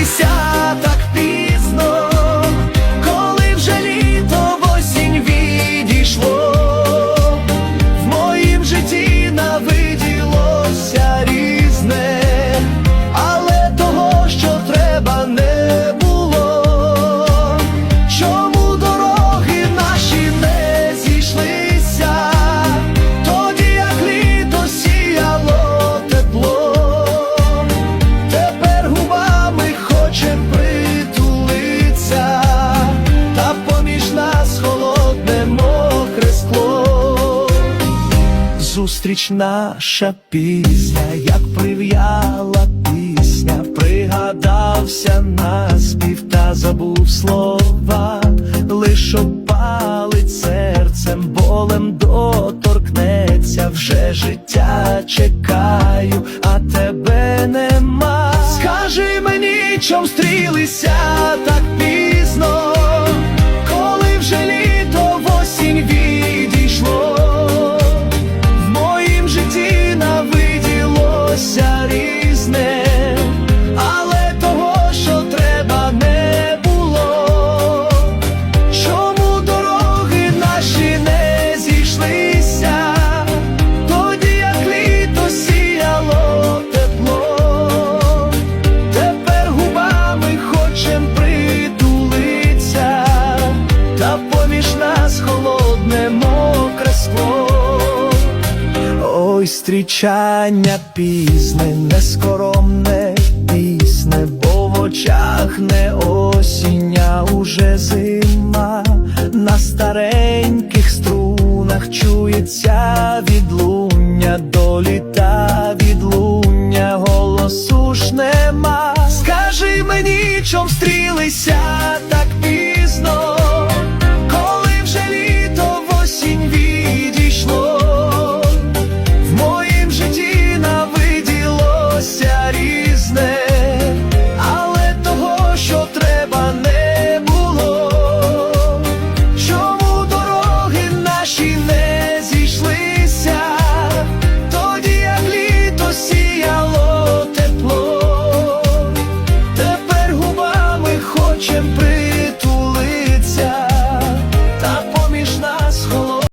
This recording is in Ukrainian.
Дивися. Нас холодне мокре скло. Зустріч наша пісня, як прив'яла пісня, пригадався наспів та забув слова, лиш опалить серцем, болем доторкнеться, вже життя чекаю, а тебе нема. Скажи мені, чом стрілися зустрічання пізне, нескоромне пісне, бо в очах не осінь, а уже зима, на стареньких струнах чується відлуння, до літа відлуння, голосу ж нема. Скажи мені, чом стрілися Чем при.